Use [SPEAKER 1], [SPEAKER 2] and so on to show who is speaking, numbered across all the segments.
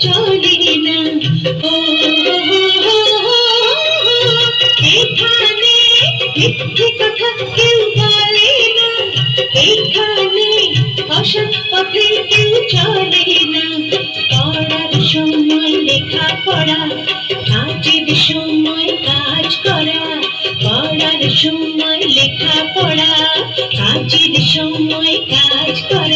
[SPEAKER 1] চলে না। ও না পড়ার সময় সময় কাজ করা। সময় লেখা পড়া কাজের সময় কাজ করা।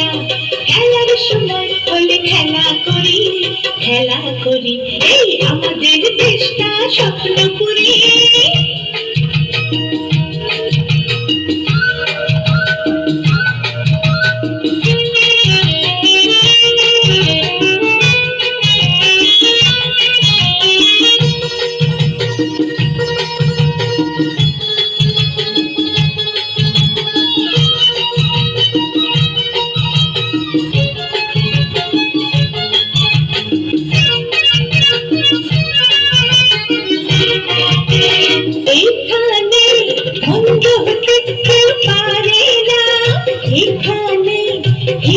[SPEAKER 1] করি এই আমাদের দেশটা স্বপ্ন করি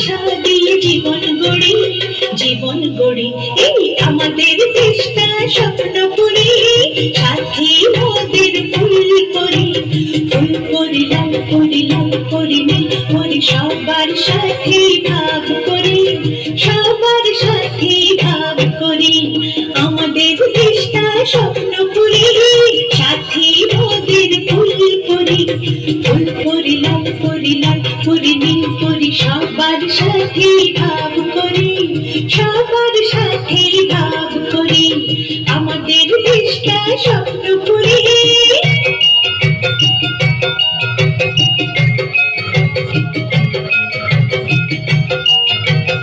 [SPEAKER 1] ভালোবাসা দিয়ে জীবন গড়ি জীবন গড়ি, এই আমাদের দেশটা স্বপ্ন করি, সাথী মোদের ফুল করি। ফুল করি লাল করি করি সবার সাথে ভাব করি, সবার সাথে ভাব করি। আমাদের দেশটা স্বপ্ন ভাব করি সবার সাথে করি। আমাদের দেশটা স্বপ্ন